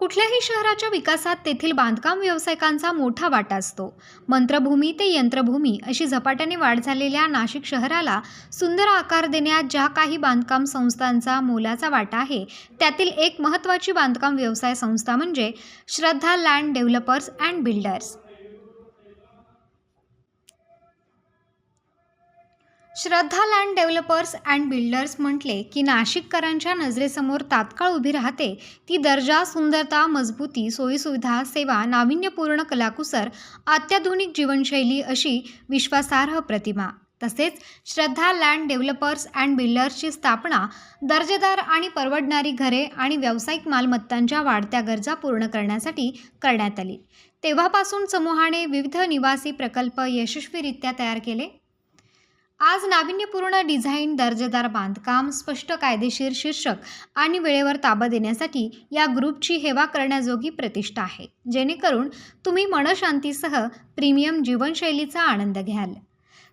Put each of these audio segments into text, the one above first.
कुठल्याही शहराच्या विकासात तेथील बांधकाम व्यावसायिकांचा मोठा वाटा असतो. मंत्रभूमी ते यंत्रभूमी अशी झपाट्याने वाढ झालेल्या नाशिक शहराला सुंदर आकार देण्यात ज्या काही बांधकाम संस्थांचा मोलाचा वाटा आहे त्यातील एक महत्त्वाची बांधकाम व्यवसाय संस्था म्हणजे Shraddha land developers and builders. Shraddha land developers and builders म्हटले की नाशिककरांच्या नजरेसमोर तात्काळ उभी राहते. ती दर्जा सुंदरता मजबूती सोयीसुविधा सेवा नाविन्यपूर्ण कलाकुसर अत्याधुनिक जीवनशैली अशी विश्वासार्ह प्रतिमा. तसेच श्रद्धा लँड डेव्हलपर्स अँड बिल्डर्सची स्थापना दर्जेदार आणि परवडणारी घरे आणि व्यावसायिक मालमत्तांच्या वाढत्या गरजा पूर्ण करण्यासाठी करण्यात आली. तेव्हापासून समूहाने विविध निवासी प्रकल्प यशस्वीरित्या तयार केले. आज नाविन्यपूर्ण डिझाईन दर्जेदार बांधकाम स्पष्ट कायदेशीर शीर्षक आणि वेळेवर ताबा देण्यासाठी या ग्रुपची हेवा करण्याजोगी प्रतिष्ठा आहे. जेणेकरून तुम्ही मनशांतीसह प्रीमियम जीवनशैलीचा आनंद घ्याल.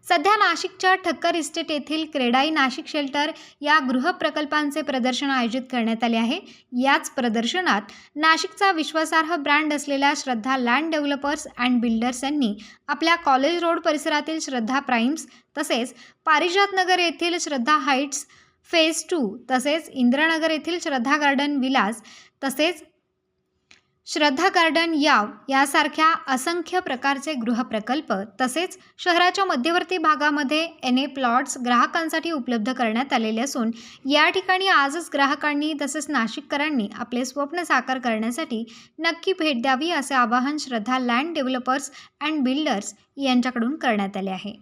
सध्या नाशिकच्या ठक्कर इस्टेट येथील क्रेडाई नाशिक शेल्टर या गृहप्रकल्पांचे प्रदर्शन आयोजित करण्यात आले आहे. याच प्रदर्शनात नाशिकचा विश्वासार्ह ब्रँड असलेल्या Shraddha land developers and builders यांनी आपल्या कॉलेज रोड परिसरातील श्रद्धा प्राईम्स तसेच पारिजातनगर येथील श्रद्धा हाईट्स फेज टू तसेच इंद्रनगर येथील श्रद्धा गार्डन विलास तसेच श्रद्धा गार्डन याव यासारख्या असंख्य प्रकारचे गृहप्रकल्प तसेच शहराच्या मध्यवर्ती भागामध्ये एन ए प्लॉट्स ग्राहकांसाठी उपलब्ध करण्यात आलेले असून या ठिकाणी आजच ग्राहकांनी तसेच नाशिककरांनी आपले स्वप्न साकार करण्यासाठी नक्की भेट द्यावी असे आवाहन Shraddha land developers and builders यांच्याकडून करण्यात आले आहे.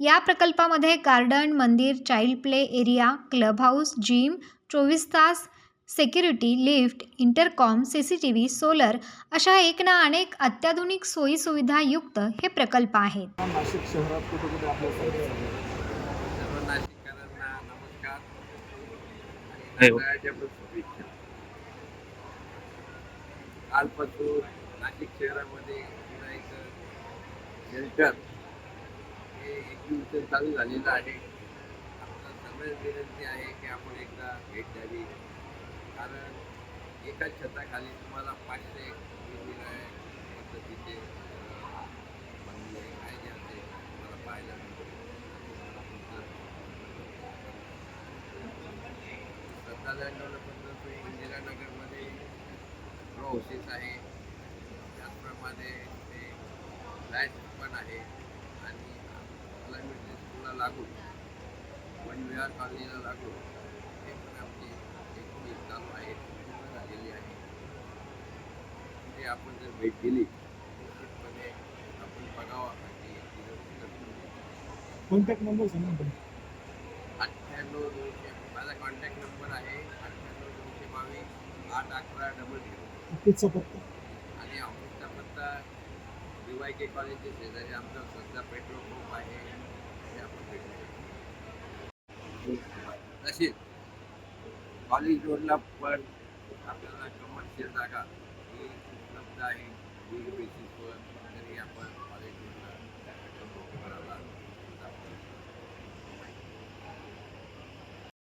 या प्रकल्पामध्ये गार्डन मंदिर child play area club house gym चोवीस तास security lift intercom C C T V solar अशा एक ना अनेक अत्याधुनिक सोयीसुविधायुक्त हे प्रकल्प आहेत. नाशिक शहरात कुठे कुठे आपल्या सर्व सर्व नाशिककरांना नमस्कार आहे? आणि हो. नारळाच्या पण शुभेच्छा कालपासून नाशिक शहरामध्ये शेल्टर हे एक दिवस चालू झालेलं आहे. आपलं सगळ्याच विनंती आहे की आपण एकदा भेट द्यावी. कारण एकाच छताखाली तुम्हाला पाचशे वेगवेगळ्या पद्धतीचे बनले काय जे असेल तुम्हाला पाहायला मिळतील. श्रद्धालय डेव्हलपमेंट इंदिरानगरमध्ये रो हाऊसेस आहे त्याचप्रमाणे ते फ्लॅट पण आहे आणि क्लायमेट स्कूलला लागून वन विहार कॉलनीला लागून चालू आहे झालेली आहे. तिथे आपण जर भेट दिली निश्चितपणे आपण बघावं कॉन्टॅक्ट नंबर सांगा अठ्ठ्याण्णव दोनशे माझा कॉन्टॅक्ट नंबर आहे अठ्ठ्याण्णव दोनशे बावीस आठ अकरा डबल झिरो पत्ता आणि ऑफिसचा पत्ता वाय के कॉलेजच्या शेजारी आमचा सध्या पेट्रोल पंप आहे. ते आपण भेटू तसेच कॉलेज रोडला पण आपल्याला कमर्शियल जागा ही उपलब्ध आहे वीक बेसिसवर